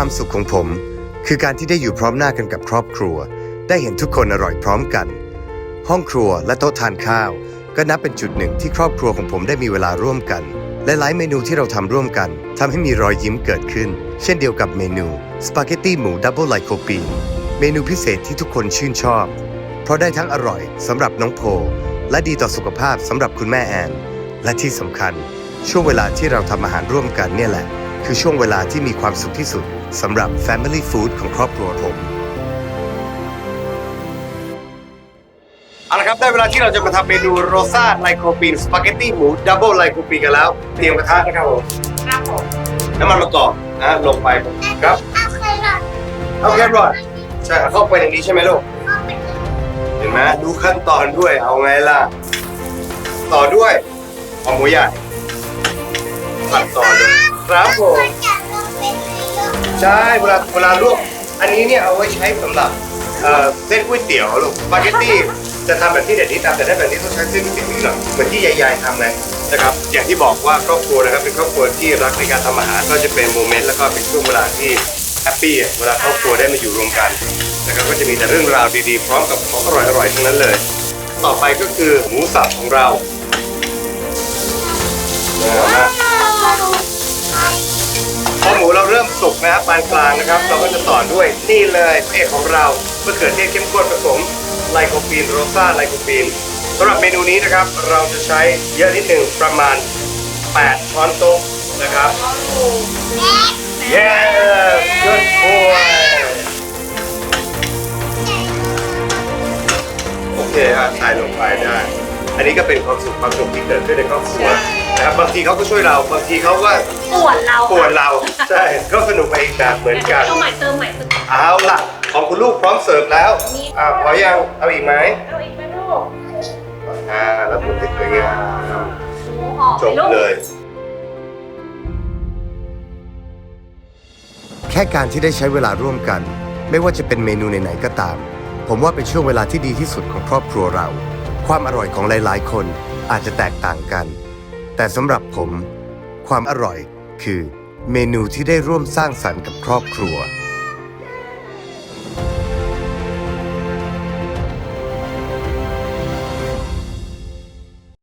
ความสุขของผม คือการที่ได้อยู่พร้อมหน้ากันกับครอบครัว ได้เห็นทุกคนอร่อยพร้อมกัน ห้องครัวและโต๊ะทานข้าว ก็นับเป็นจุดหนึ่งที่ครอบครัวของผมได้มีเวลาร่วมกัน และหลายเมนูที่เราทำร่วมกันทำให้มีรอยยิ้มเกิดขึ้น เช่นเดียวกับเมนูสปาเกตตี้หมูดับเบิลไลโคปีนเมนูพิเศษที่ทุกคนชื่นชอบ เพราะได้ทั้งอร่อยสำหรับน้องโพ และดีต่อสุขภาพสำหรับคุณแม่แอน และที่สำคัญ ช่วงเวลาที่เราทำอาหารร่วมกันเนี่ยแหละ คือช่วงเวลาที่มีความสุขที่สุดสำหรับ Family Food ของครอบครัวผม เอาละครับ ได้เวลาที่เราจะมาทำเมนูโรซ่าไลโคปีนสปาเกตตี้หมูดับเบิลไลโคปีนกันแล้ว เตรียมกระทะนะครับผมครับผมน้ำมันมะกอกนะลงไปครับเอาเคยหลอดเอาแครอทใช่เอาเข้าไปในนี้ใช่ไหมลูกเข้าไปเลยเห็นไหมดูขั้นตอนด้วยเอาไงล่ะ ต่อด้วยหอมหมูใหญ่ผัดต่อเลย ครับผมควรจะลงไปในเรื่องใช่เวลาเวลาลวกอันนี้เนี่ยเอาไว้ใช้สำหรับเอ่อเส้นก๋วยเตี๋ยวลูกสปาเกตตี้จะทำแบบที่เด็ดนี้ทำแต่ถ้าแบบนี้ต้องใช้เส้นก๋วยเตี๋ยวนิดหน่อยเหมือนที่ยายๆทำเลยนะครับ อย่างที่บอกว่าครอบครัวนะครับเป็นครอบครัวที่รักในการทำอาหารก็จะเป็นโมเมนต์แล้วก็เป็นช่วงเวลาที่แฮปปี้อะเวลาครอบครัวได้มาอยู่รวมกันนะครับก็จะมีแต่เรื่องราวดีๆ พร้อมกับของอร่อยๆทั้งนั้นเลย ต่อไปก็คือหมูสับของเรานะครับพอ หมูเราเริ่มสุกนะครับปานกลางนะครับ เราก็จะต่อด้วยนี่เลยเอกของเรามะเขือเทศเข้มข้นผสมไลโคปีนโรซ่าไลโคปีนสำหรับเมนูนี้นะครับ เราจะใช้เยอะนิดหนึ่งประมาณ 8 ช้อนโต๊ะนะครับ yes good boy โอเคฮะใส่ลงไปได้ อันนี้ก็เป็นความสุขความสุขที่เกิดขึ้นในครอบครัวนะครับบางทีเขาก็ช่วยเราบางทีเขาก็ปวดเราปวดเราใช่ก็สนุกไปอีกแบบเหมือนกันเอาใหม่เติมใหม่เติมเอาล่ะ ของคุณลูกพร้อมเสิร์ฟแล้วอ่าพอยังเอาอีกไหมเอาอีกไหมลูกอ่าแล้วผมติดเลยงามหมูหอมจบเลยแค่การที่ได้ใช้เวลาร่วมกัน ไม่ว่าจะเป็นเมนูไหนๆก็ตาม ผมว่าเป็นช่วงเวลาที่ดีที่สุดของครอบครัวเรา ความอร่อยของหลายๆ คนอาจจะแตกต่างกัน แต่สำหรับผม ความอร่อยคือเมนูที่ได้ร่วมสร้างสรรค์กับครอบครัว